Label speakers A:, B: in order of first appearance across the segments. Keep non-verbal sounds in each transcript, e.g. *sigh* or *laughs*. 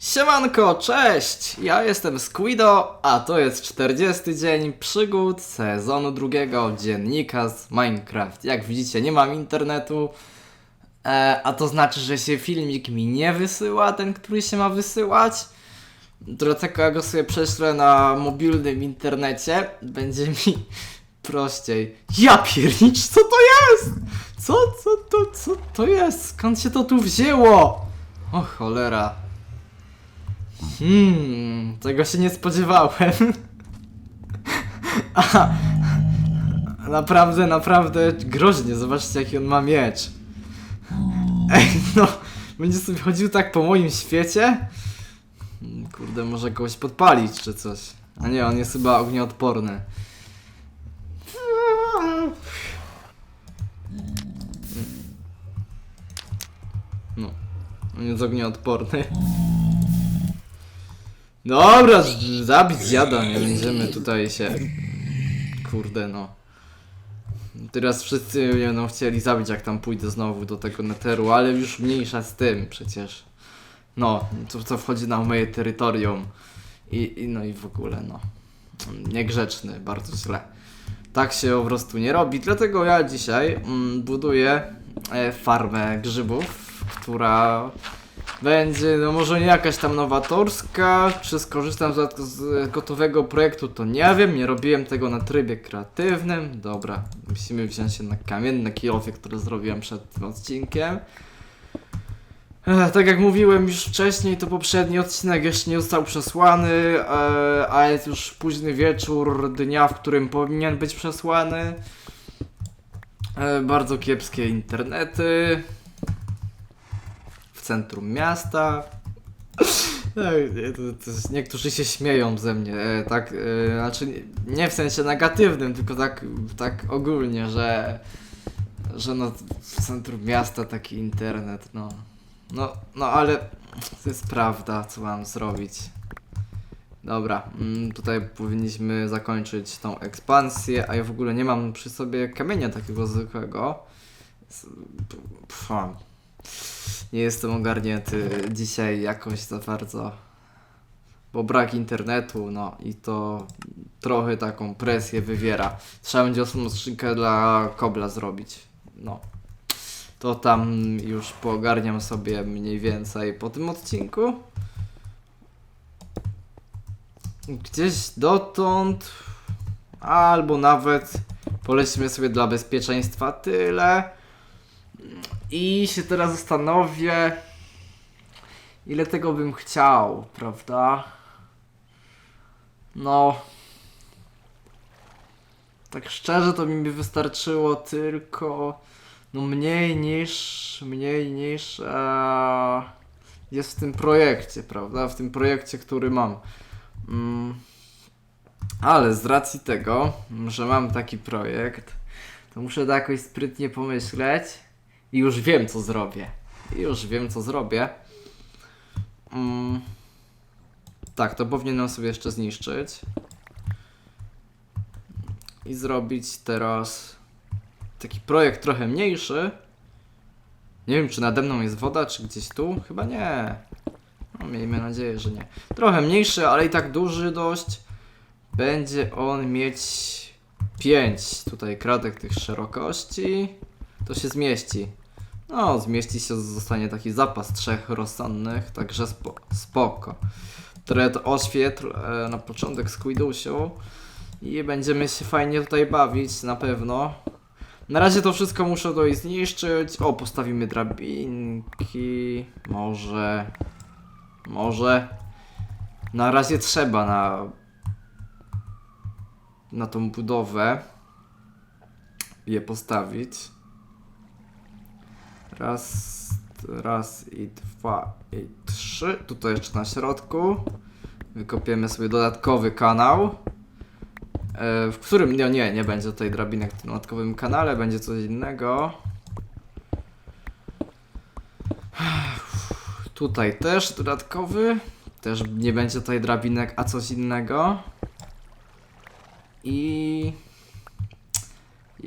A: Siemanko, cześć! Ja jestem Squido, a to jest 40 dzień przygód sezonu drugiego dziennika z Minecraft. Jak widzicie, nie mam internetu, e, a to znaczy, że się filmik mi nie wysyła, ten, który się ma wysyłać. Dlatego ja go sobie prześlę na mobilnym internecie, będzie mi *laughs* prościej. Ja piernicz, co to jest? Co, co, to, co to jest? Skąd się to tu wzięło? O cholera. Hmm, tego się nie spodziewałem. *laughs* A, naprawdę, naprawdę groźnie. Zobaczcie, jaki on ma miecz. Ej, no, będzie sobie chodził tak po moim świecie? Hmm, Kurde, może kogoś podpalić czy coś. A nie, on jest chyba ognioodporny. No, on jest ognioodporny. Dobra, zabić zjada, nie będziemy tutaj się... Kurde no. Teraz wszyscy będą chcieli zabić jak tam pójdę znowu do tego neteru, ale już mniejsza z tym przecież. No, to co wchodzi na moje terytorium. I, i no i w ogóle no. Niegrzeczny, bardzo źle. Tak się po prostu nie robi, dlatego ja dzisiaj mm, buduję e, farmę grzybów, która będzie, no może nie jakaś tam nowatorska, czy skorzystam z, z gotowego projektu, to nie wiem, nie robiłem tego na trybie kreatywnym. Dobra, musimy wziąć się na kamienne kilofy, które zrobiłem przed tym odcinkiem. Ech, tak jak mówiłem już wcześniej, to poprzedni odcinek jeszcze nie został przesłany, e, a jest już późny wieczór dnia, w którym powinien być przesłany. E, bardzo kiepskie internety centrum miasta. To jest, niektórzy się śmieją ze mnie, e, tak, e, znaczy nie- w sensie negatywnym, tylko tak, tak ogólnie, że, że no w centrum miasta taki internet, no, no, no ale to jest prawda, co mam zrobić. Dobra, mm, tutaj powinniśmy zakończyć tą ekspansję, a ja w ogóle nie mam przy sobie kamienia takiego zwykłego. S- p- pf, nie jestem ogarnięty dzisiaj jakoś za bardzo. Bo brak internetu, no i to trochę taką presję wywiera. Trzeba będzie osobną skrzynkę dla kobla zrobić. No. To tam już poogarniam sobie mniej więcej po tym odcinku. Gdzieś dotąd, albo nawet polecimy sobie dla bezpieczeństwa tyle. I się teraz zastanowię, ile tego bym chciał, prawda? No. Tak szczerze to mi by wystarczyło tylko no mniej niż mniej niż e, jest w tym projekcie, prawda? W tym projekcie, który mam. Mm. Ale z racji tego, że mam taki projekt, to muszę to jakoś sprytnie pomyśleć i już wiem, co zrobię. I już wiem, co zrobię. Mm. Tak, to powinienem sobie jeszcze zniszczyć. I zrobić teraz taki projekt trochę mniejszy. Nie wiem, czy nade mną jest woda, czy gdzieś tu? Chyba nie. No, miejmy nadzieję, że nie. Trochę mniejszy, ale i tak duży dość. Będzie on mieć 5 tutaj kratek tych szerokości. To się zmieści. No, zmieści się, zostanie taki zapas trzech rozsądnych, także spo, spoko. Trochę to oświetl e, na początek Squidusiu i będziemy się fajnie tutaj bawić, na pewno. Na razie to wszystko muszę tutaj zniszczyć. O, postawimy drabinki. Może. Może. Na razie trzeba na. Na tą budowę je postawić. Raz, raz i dwa i trzy. Tutaj jeszcze na środku. Wykopiemy sobie dodatkowy kanał. E, w którym, nie, nie, nie będzie tutaj drabinek w tym dodatkowym kanale, będzie coś innego. Tutaj też dodatkowy, też nie będzie tutaj drabinek, a coś innego. I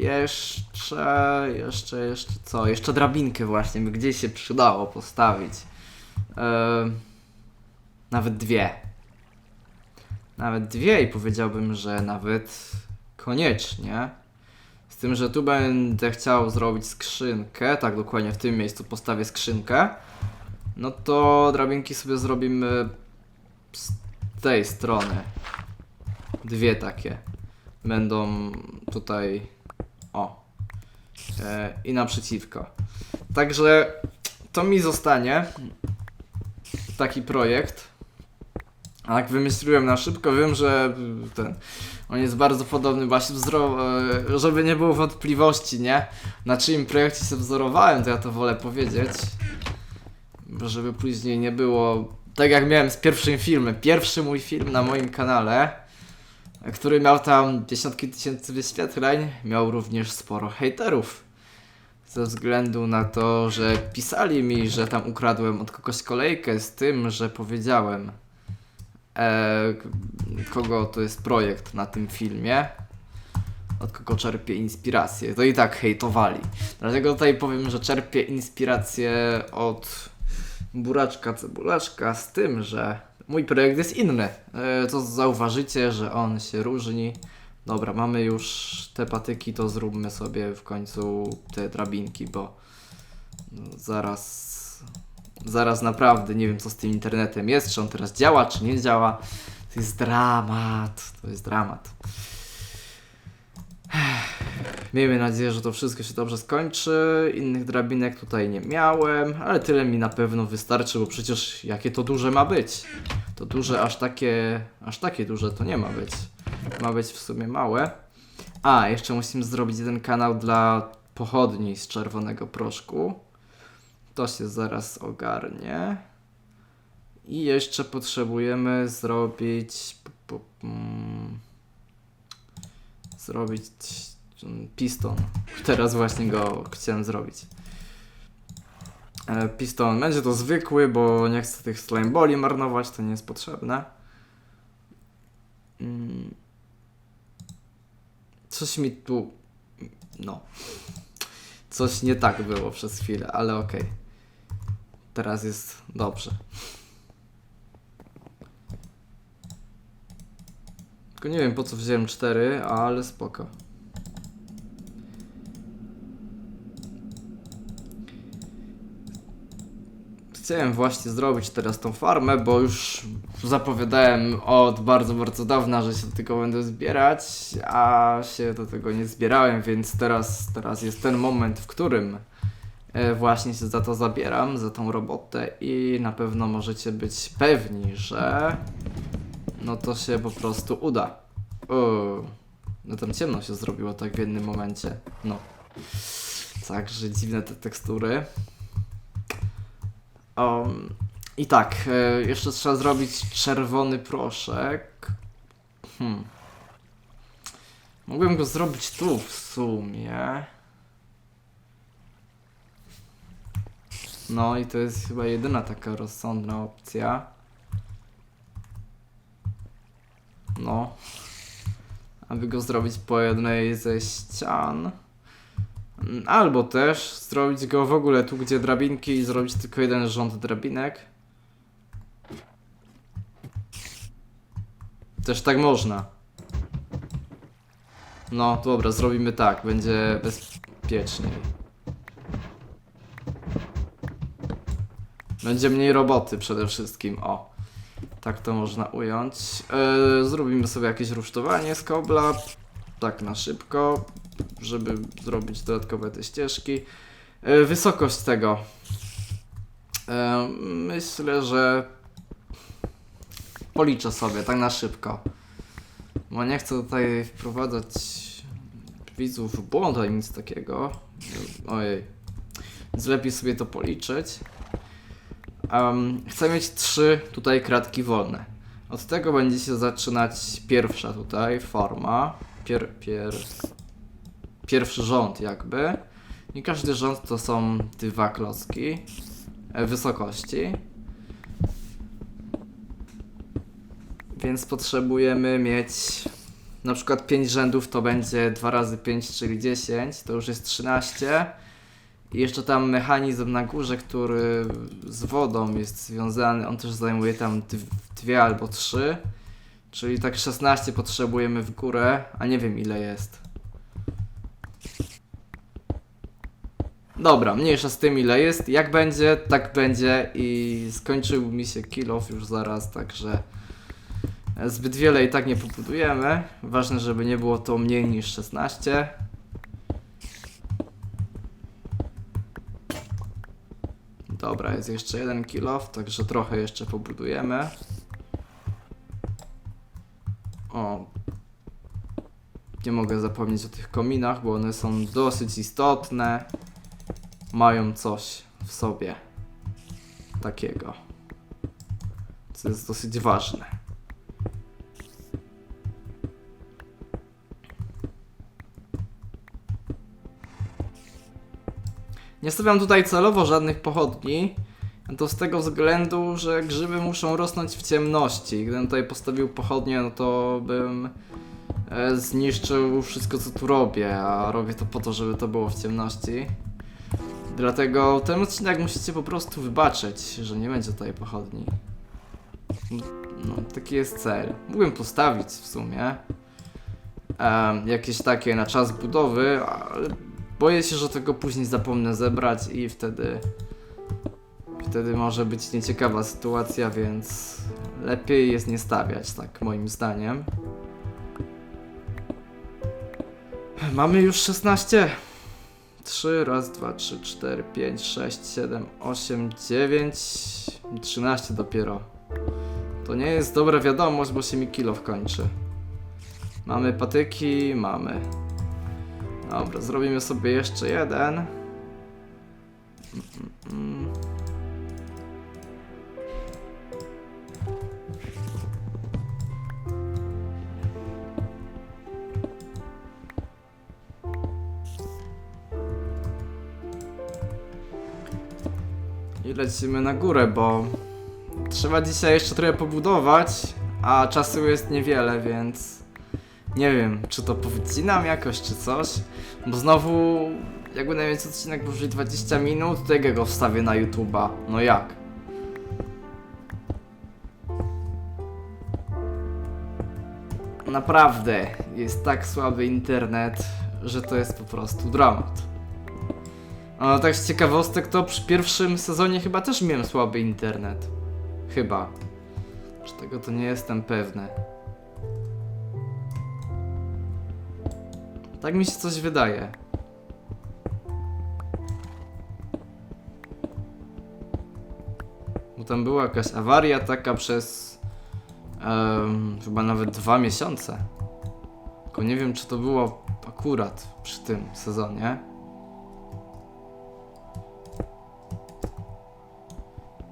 A: jeszcze, jeszcze, jeszcze co? Jeszcze drabinkę właśnie, by gdzieś się przydało postawić. Em, Nawet dwie. Nawet dwie i powiedziałbym, że nawet koniecznie. Z tym, że tu będę chciał zrobić skrzynkę, tak dokładnie w tym miejscu postawię skrzynkę. No to drabinki sobie zrobimy z tej strony. Dwie takie. Będą tutaj. O. E, I naprzeciwko. Także to mi zostanie. Taki projekt. A jak wymyśliłem na szybko, wiem, że ten. On jest bardzo podobny właśnie wzoro... e, żeby nie było wątpliwości, nie? Na czyim projekcie się wzorowałem, to ja to wolę powiedzieć. Żeby później nie było. Tak jak miałem z pierwszym filmem. Pierwszy mój film na moim kanale, który miał tam dziesiątki tysięcy wyświetleń, miał również sporo hejterów. Ze względu na to, że pisali mi, że tam ukradłem od kogoś kolejkę z tym, że powiedziałem, e, kogo to jest projekt na tym filmie, od kogo czerpię inspirację. To i tak hejtowali. Dlatego tutaj powiem, że czerpię inspirację od buraczka cebulaczka z tym, że mój projekt jest inny. E, To zauważycie, że on się różni. Dobra, mamy już te patyki, to zróbmy sobie w końcu te drabinki, bo zaraz zaraz naprawdę nie wiem co z tym internetem jest, czy on teraz działa, czy nie działa. To jest dramat, to jest dramat. Miejmy nadzieję, że to wszystko się dobrze skończy. Innych drabinek tutaj nie miałem, ale tyle mi na pewno wystarczy, bo przecież jakie to duże ma być. To duże, aż takie, aż takie duże to nie ma być. Ma być w sumie małe. A, jeszcze musimy zrobić jeden kanał dla pochodni z czerwonego proszku. To się zaraz ogarnie. I jeszcze potrzebujemy zrobić. mm, zrobić piston. Teraz właśnie go chciałem zrobić. E, Piston będzie to zwykły, bo nie chcę tych slime boli marnować, to nie jest potrzebne. Mm. Coś mi tu. No. Coś nie tak było przez chwilę, ale okej. Teraz jest dobrze. Tylko nie wiem po co wziąłem 4, ale spoko. Chciałem właśnie zrobić teraz tą farmę, bo już zapowiadałem od bardzo, bardzo dawna, że się do tego będę zbierać, a się do tego nie zbierałem, więc teraz, teraz jest ten moment, w którym e, właśnie się za to zabieram, za tą robotę i na pewno możecie być pewni, że no to się po prostu uda. O, no tam ciemno się zrobiło tak w jednym momencie. No. Także dziwne te tekstury. Um, I tak, e, jeszcze trzeba zrobić czerwony proszek. Hmm. Mogłem go zrobić tu w sumie. No i to jest chyba jedyna taka rozsądna opcja. No. Aby go zrobić po jednej ze ścian. Albo też zrobić go w ogóle tu, gdzie drabinki i zrobić tylko jeden rząd drabinek. Też tak można. No, dobra, zrobimy tak, będzie bezpieczniej. Będzie mniej roboty przede wszystkim, o. Tak to można ująć. Yy, zrobimy sobie jakieś rusztowanie z kobla. Tak na szybko, żeby zrobić dodatkowe te ścieżki. Yy, wysokość tego. Yy, myślę, że policzę sobie tak na szybko. Bo nie chcę tutaj wprowadzać widzów w błąd ani nic takiego. Ojej. Więc lepiej sobie to policzyć. Um, chcę mieć trzy tutaj kratki wolne. Od tego będzie się zaczynać pierwsza tutaj forma. Pier, pier, pierwszy rząd jakby. I każdy rząd to są dwa klocki e, wysokości. Więc potrzebujemy mieć na przykład 5 rzędów to będzie 2 razy 5, czyli 10, to już jest 13. I jeszcze tam mechanizm na górze, który z wodą jest związany, on też zajmuje tam dw- dwie albo trzy. Czyli tak 16 potrzebujemy w górę, a nie wiem ile jest. Dobra, mniejsza z tym ile jest. Jak będzie, tak będzie i skończył mi się kill off już zaraz, także zbyt wiele i tak nie pobudujemy. Ważne, żeby nie było to mniej niż 16. Dobra, jest jeszcze jeden kill off, także trochę jeszcze pobudujemy. O. Nie mogę zapomnieć o tych kominach, bo one są dosyć istotne. Mają coś w sobie takiego. Co jest dosyć ważne. Nie stawiam tutaj celowo żadnych pochodni. To z tego względu, że grzyby muszą rosnąć w ciemności. Gdybym tutaj postawił pochodnie, no to bym e, zniszczył wszystko co tu robię, a robię to po to, żeby to było w ciemności. Dlatego ten odcinek musicie po prostu wybaczyć, że nie będzie tutaj pochodni. No, taki jest cel. Mógłbym postawić w sumie em, jakieś takie na czas budowy, ale boję się, że tego później zapomnę zebrać i wtedy wtedy może być nieciekawa sytuacja, więc lepiej jest nie stawiać, tak moim zdaniem. Mamy już 16. 3, raz, 2, 3, 4, 5, 6, 7, 8, 9, 13 dopiero. To nie jest dobra wiadomość, bo się mi kilo kończy. Mamy patyki, mamy. Dobra, zrobimy sobie jeszcze jeden. Mm, mm, mm. I lecimy na górę, bo trzeba dzisiaj jeszcze trochę pobudować, a czasu jest niewiele, więc nie wiem, czy to powycinam jakoś, czy coś, bo znowu jak będę mieć odcinek powyżej 20 minut, to jak ja go wstawię na YouTube'a? No jak? Naprawdę, jest tak słaby internet, że to jest po prostu dramat. A tak z ciekawostek to przy pierwszym sezonie chyba też miałem słaby internet. Chyba. Czy tego to nie jestem pewny. Tak mi się coś wydaje. Bo tam była jakaś awaria taka przez em, chyba nawet dwa miesiące. Tylko nie wiem, czy to było akurat przy tym sezonie.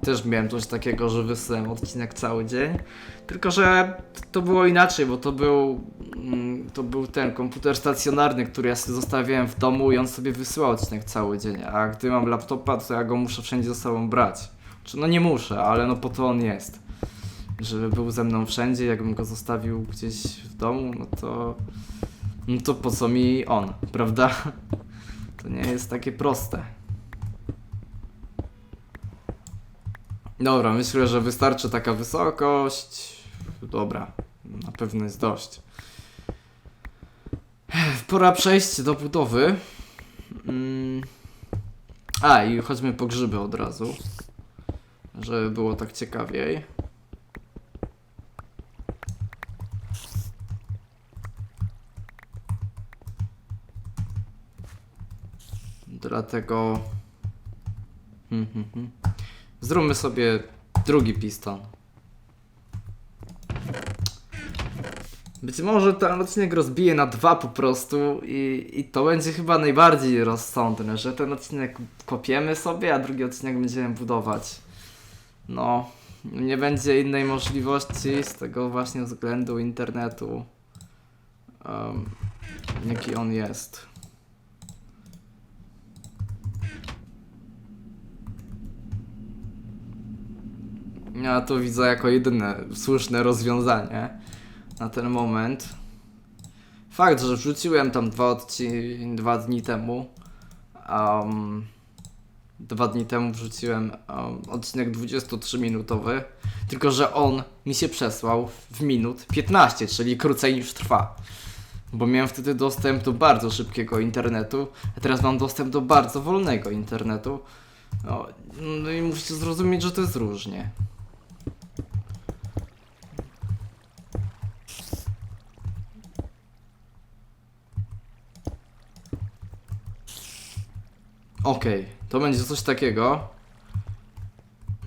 A: Też miałem coś takiego, że wysyłałem odcinek cały dzień. Tylko, że to było inaczej, bo to był, mm, to był ten komputer stacjonarny, który ja sobie zostawiałem w domu i on sobie wysyłał odcinek cały dzień. A gdy mam laptopa, to ja go muszę wszędzie ze sobą brać. Czy no nie muszę, ale no po to on jest. Żeby był ze mną wszędzie, jakbym go zostawił gdzieś w domu, no to. No to po co mi on, prawda? *laughs* To nie jest takie proste. Dobra, myślę, że wystarczy taka wysokość. Dobra, na pewno jest dość. Pora przejść do budowy. Mm. A, i chodźmy po grzyby od razu. Żeby było tak ciekawiej. Dlatego. Hmm, hmm, hmm. Zróbmy sobie drugi piston. Być może ten odcinek rozbije na dwa po prostu i, i to będzie chyba najbardziej rozsądne, że ten odcinek kopiemy sobie, a drugi odcinek będziemy budować. No, nie będzie innej możliwości z tego właśnie względu internetu, um, jaki on jest. Ja to widzę jako jedyne słuszne rozwiązanie na ten moment. Fakt, że wrzuciłem tam dwa, odci- dwa dni temu. Um, dwa dni temu wrzuciłem um, odcinek 23-minutowy, tylko że on mi się przesłał w minut 15, czyli krócej niż trwa. Bo miałem wtedy dostęp do bardzo szybkiego internetu, a teraz mam dostęp do bardzo wolnego internetu. No, no i musicie zrozumieć, że to jest różnie. Okej, to będzie coś takiego.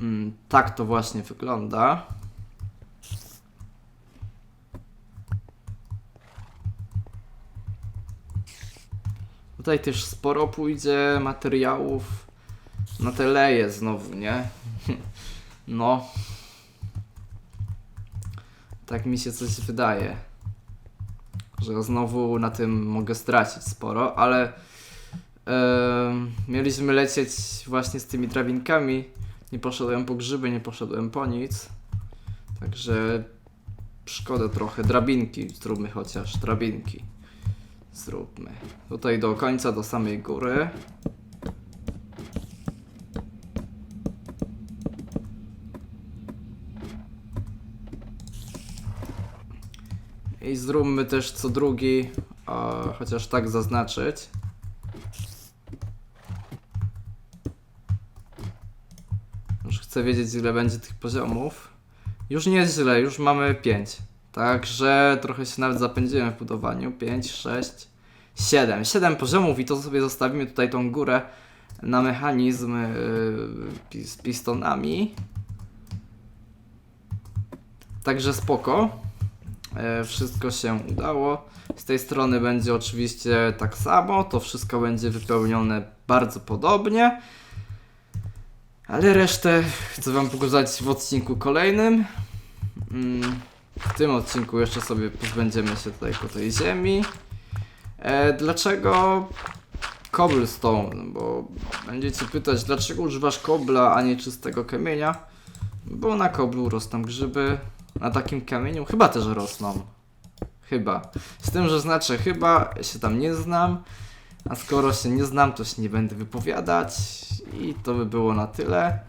A: Mm, tak to właśnie wygląda. Tutaj też sporo pójdzie materiałów na te leje znowu, nie? *laughs* No. Tak mi się coś wydaje. Że znowu na tym mogę stracić sporo, ale mieliśmy lecieć właśnie z tymi drabinkami. Nie poszedłem po grzyby, nie poszedłem po nic. Także szkoda trochę. Drabinki zróbmy chociaż, drabinki. Zróbmy. Tutaj do końca, do samej góry. I zróbmy też co drugi, a, chociaż tak zaznaczyć. Chcę wiedzieć ile będzie tych poziomów. Już nie jest źle, już mamy 5. Także trochę się nawet zapędziłem w budowaniu. 5, 6, 7. 7 poziomów i to sobie zostawimy tutaj tą górę na mechanizm yy, z pistonami. Także spoko. E, wszystko się udało. Z tej strony będzie oczywiście tak samo. To wszystko będzie wypełnione bardzo podobnie. Ale resztę chcę Wam pokazać w odcinku kolejnym. Mm, W tym odcinku jeszcze sobie pozbędziemy się tutaj po tej ziemi. E, dlaczego cobblestone? Bo będziecie pytać, dlaczego używasz kobla, a nie czystego kamienia? Bo na koblu rosną grzyby, na takim kamieniu chyba też rosną. Chyba. Z tym, że znaczy chyba, się tam nie znam, a skoro się nie znam, to się nie będę wypowiadać i to by było na tyle.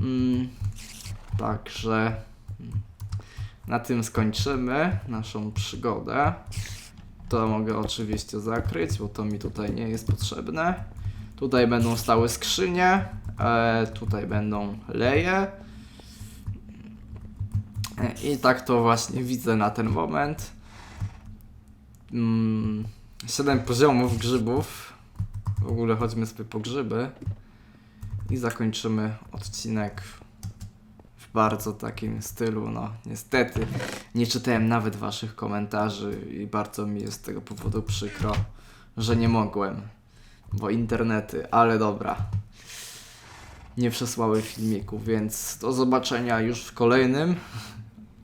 A: Mm, także mm, na tym skończymy naszą przygodę. To mogę oczywiście zakryć, bo to mi tutaj nie jest potrzebne. Tutaj będą stały skrzynie, e, tutaj będą leje. E, I tak to właśnie widzę na ten moment. Mm, 7 poziomów grzybów. W ogóle chodźmy sobie po grzyby. I zakończymy odcinek w bardzo takim stylu. No, niestety nie czytałem nawet waszych komentarzy i bardzo mi jest z tego powodu przykro, że nie mogłem. Bo internety, ale dobra. Nie przesłały filmiku, więc do zobaczenia już w kolejnym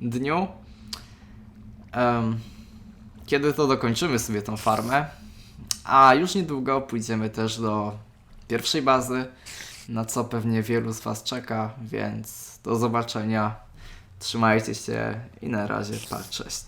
A: dniu. Em, kiedy to dokończymy sobie tą farmę. A już niedługo pójdziemy też do pierwszej bazy, na co pewnie wielu z Was czeka, więc do zobaczenia. Trzymajcie się i na razie, pa, cześć.